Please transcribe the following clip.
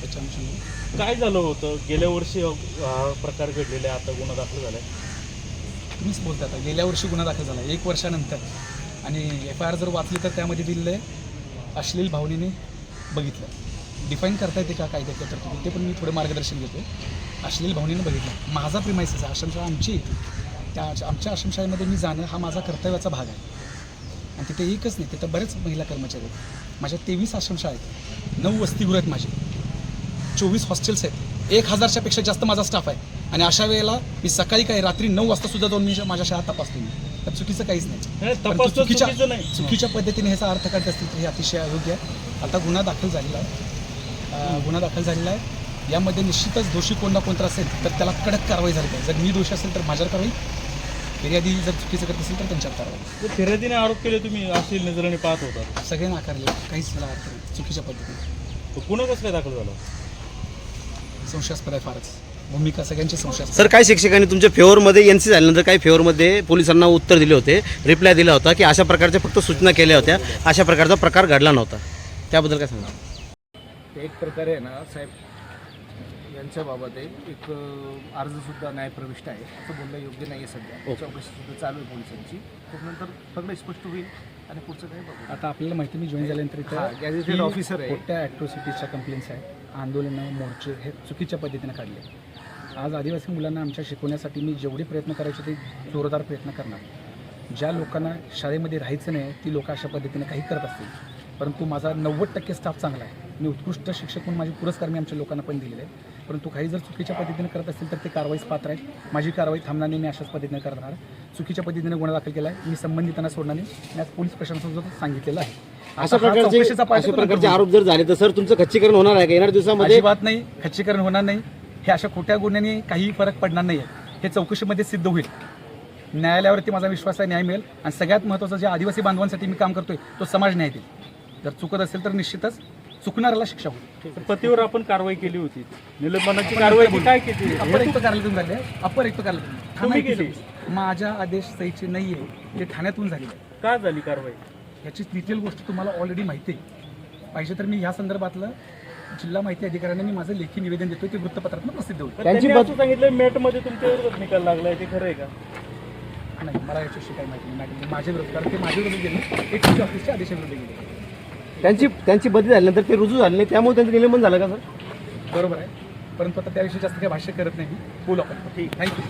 त्याच्या अनुषंगाने काय झालं होतं? गेल्या वर्षी हा प्रकार घडलेला आहे आता गुन्हा दाखल झालाय. तुम्हीच बोलता आता. गेल्या वर्षी गुन्हा दाखल झाला. एक वर्षानंतर. आणि एफ आय आर जर वाचली तर त्यामध्ये दिलेलं आहे. अश्लील भावनेने बघितलं. डिफाईन करता येते का कायद्याच्या तरतुदी ते पण मी थोडं मार्गदर्शन घेतो अश्लील भावनेने बघितलं. माझा प्रिमायसेस आहे आश्रमशाळा आमची आहे. ती. त्या आमच्या आश्रमशाळेमध्ये मी जाणं हा माझा कर्तव्याचा भाग आहे. आणि तिथे एकच नाही तिथं बरेच महिला कर्मचारी आहेत. माझ्या तेवीस आश्रमशाळा आहेत. नऊ वसतिगृह आहेत माझे. चोवीस हॉस्टेल्स आहेत. एक हजारच्या पेक्षा जास्त माझा स्टाफ आहे. आणि अशा वेळेला मी सकाळी काय रात्री नऊ वाजता सुद्धा जाऊन मी माझ्या शाळा तपासतो. मी तर चुकीचं काहीच नाही. परंतु चुकीच्या. चुकीच्या पद्धतीने ह्याचा अर्थ काढत असतील तर हे अतिशय अयोग्य आहे. आता गुन्हा दाखल झालेला आहे. गुन्हा दाखल झालेला आहे. यामध्ये निश्चितच दोषी कोण ना कोणता असेल तर त्याला कडक कारवाई झाली पाहिजे. जर मी दोषी असेल तर माझ्यावर कारवाई. फिर्यादी जर चुकीचं करत असेल तर त्यांच्यावर कारवाई. फिर्यादीने आरोप केले तुम्ही अश्लील नजरेने पाहत होता. सगळे नाकारले काहीच नाही. चुकीच्या पद्धतीने. गुन्हा कसं काय दाखल झाला? संशयास्पद आहे फारच. भूमिका सगळ्यांची संशयास्पद. सर काही शिक्षकांनी तुमच्या फेवरमध्ये एन सी झाल्यानंतर काही फेवरमध्ये पोलिसांना उत्तर दिले होते रिप्लाय दिला होता की अशा प्रकारच्या फक्त सूचना केल्या होत्या अशा प्रकारचा प्रकार घडला नव्हता. त्याबद्दल काय सांगा एक प्रकारे ना साहेब यांच्याबाबत आहे एक अर्जसुद्धा न्यायप्रविष्ट आहे. असं बोलणं योग्य नाही आहे सध्या चौकशीसुद्धा चालू आहे पोलिसांची. त्यानंतर सगळं स्पष्ट होईल आणि पुढचं काही बघू. आता आपल्याला माहिती मी जॉईन झाल्यानंतर gazetted ही officer आहे. खोट्या ॲट्रॉसिटीजच्या कंप्लेंट्स आहेत. आंदोलनं मोर्चे हे चुकीच्या पद्धतीने काढले. आज आदिवासी मुलांना आमच्या शिकवण्यासाठी मी जेवढे प्रयत्न करायचे ते जोरदार प्रयत्न करणार. ज्या लोकांना शाळेमध्ये राहायचं नाही ती लोक अशा पद्धतीने काही करत असतील. परंतु माझा नव्वद टक्के स्टाफ चांगला आहे. मी उत्कृष्ट शिक्षक म्हणून माझे पुरस्कार मी आमच्या लोकांना पण दिलेले आहेत. परंतु काही जर चुकीच्या पद्धतीने करत असतील तर ते कारवाईस पात्र आहे माझी कारवाई थांबणार नाही मी अशाच पद्धतीने करणार. चुकीच्या पद्धतीने गुन्हा दाखल केला आहे मी संबंधितांना सोडणार नाही. मी आज पोलीस प्रशासनासुद्धा सांगितलेलं आहे. अशा प्रकारचे अशा आहे, आरोप जर झाले तर सर तुमचं खच्चीकरण होणार आहे का? येणार दिवसामध्ये अजिबात नाही. खच्चीकरण होणार नाही. हे अशा खोट्या गुन्ह्यांनी काही फरक पडणार नाही हे चौकशीमध्ये सिद्ध होईल. न्यायालयावरती माझा विश्वास आहे न्याय मिळेल. आणि सगळ्यात महत्त्वाचं जे आदिवासी बांधवांसाठी मी काम करतोय तो समाज न्याय देईल. जर चुकत असेल तर निश्चितच चुकणाऱ्याला शिक्षा होईल. पतीवर आपण कारवाई केली होती. निलंबनाची कारवाई काय केली? अपर आयुक्त कार्यालयातून झाले अपर आयुक्त कार्यालयातून. माझ्या आदेश सहीचे नाही आहे ते ठाण्यातून आहे का झाली कारवाई? याची डिटेल गोष्ट तुम्हाला ऑलरेडी माहिती आहे. पाहिजे तर मी ह्या संदर्भातलं जिल्हा माहिती अधिकाऱ्यांना मी माझं लेखी निवेदन देतोय. ते वृत्तपत्रातून प्रसिद्ध होईल. असं सांगितलं मॅटमध्ये तुमच्यावरच निकाल लागलाय. ते खरं आहे का? नाही मला याच्याशी काही माहिती नाही. मॅडम माझ्या विरोध कारण ते माझ्या विरोधात गेले एक ऑफिसच्या आदेशाविरुद्ध गेले. त्यांची त्यांची बदली झाल्यानंतर ते रुजू झाले नाही त्यामुळे त्यांचं निलंबन झालं का सर? बरोबर आहे. परंतु आता त्याविषयी जास्त काही भाष्य करत नाही बोलू आपण ठीक. थँक्यू